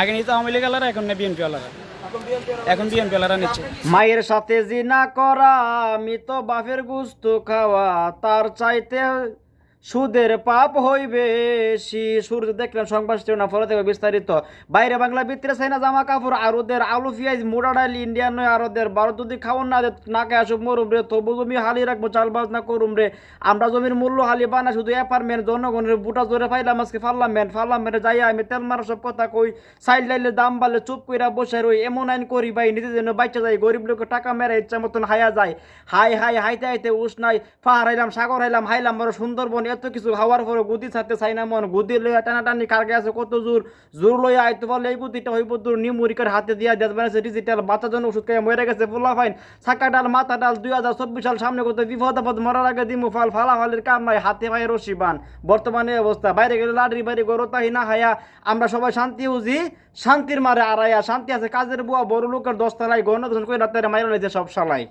আগে নিতে আওয়ামী লীগ আলারা এখন বিএনপি আলারা এখন বিএনপি আলারা নিচ্ছে। মায়ের সাথে জিনা করা, আমি তো বাপের গুস্ত খাওয়া, তার চাইতে সুদের পাপ হইবে সূর্য দেখলাম সংবাদ না ফলে থেকে বিস্তারিত। বাইরে বাংলা ভিতরে চাই না জামা কাপড় আর ওদের আলু, পেঁয়াজ মোটা ডাল, ইন্ডিয়ান নয় আর ওদের ভারত যদি খাওয়ান না না খায় আসুক মরুম রে, তবু জমি হালি রাখব চালবাজ না করুম রে। আমরা জমির মূল্য হালি বানা শুধু অ্যাপার্টমেন্ট জনগণের বুটা জোরে ফাইলাম, আজকে পার্লামেন্ট পার্লামেন্টে যাই আমি, তেল মারা সব কথা কই। সাইড লাইলে দাম বাড়লে চুপ কইরা বসে রই, এমন আইন করি ভাই, নিজের জন্য বাচ্চা যায় গরিব লোকের টাকা মেরে ইচ্ছা মতন হায়া যায় হাই হাই, হাইতে হাইতে উস নাই পাহাড় হাইলাম, সাগর হাইলাম হাইলাম বড় সুন্দরবন এত কিছু হওয়ার পরে গুদি ছাড়তে চাই না মন। গুদি লইয়া টানাটানি কারগে আছে? কত জোর? জোর লইয়া আইতে পারলে এই বুদ্ধিটা হইব দূর। নিমুরিকার হাতে দিয়া দেশ বানাইছে ডিজিটাল বাচ্চার জন্য ওষুধ খাইয়া মরে গেছে ফুলা ফাইন। সাকা ডাল, মাথা ডাল, দুই হাজার চব্বিশ সাল সামনে করতে বিপদ আপদ, মরার আগে দিমু ফাল ফালা ফালের কাম নাই, হাতে ভাই রশি বান। বর্তমানে অবস্থা। বাইরে গেলে লাডরি বাইরে গরতাহি না হায়া আমরা সবাই শান্তি বুঝি, শান্তির মারে আড়াইয়া, শান্তি আছে, কাজের বুয়া বড় লোকের দশতলায় গণদর্শন করে রাত্রে মাইরা সব সালাই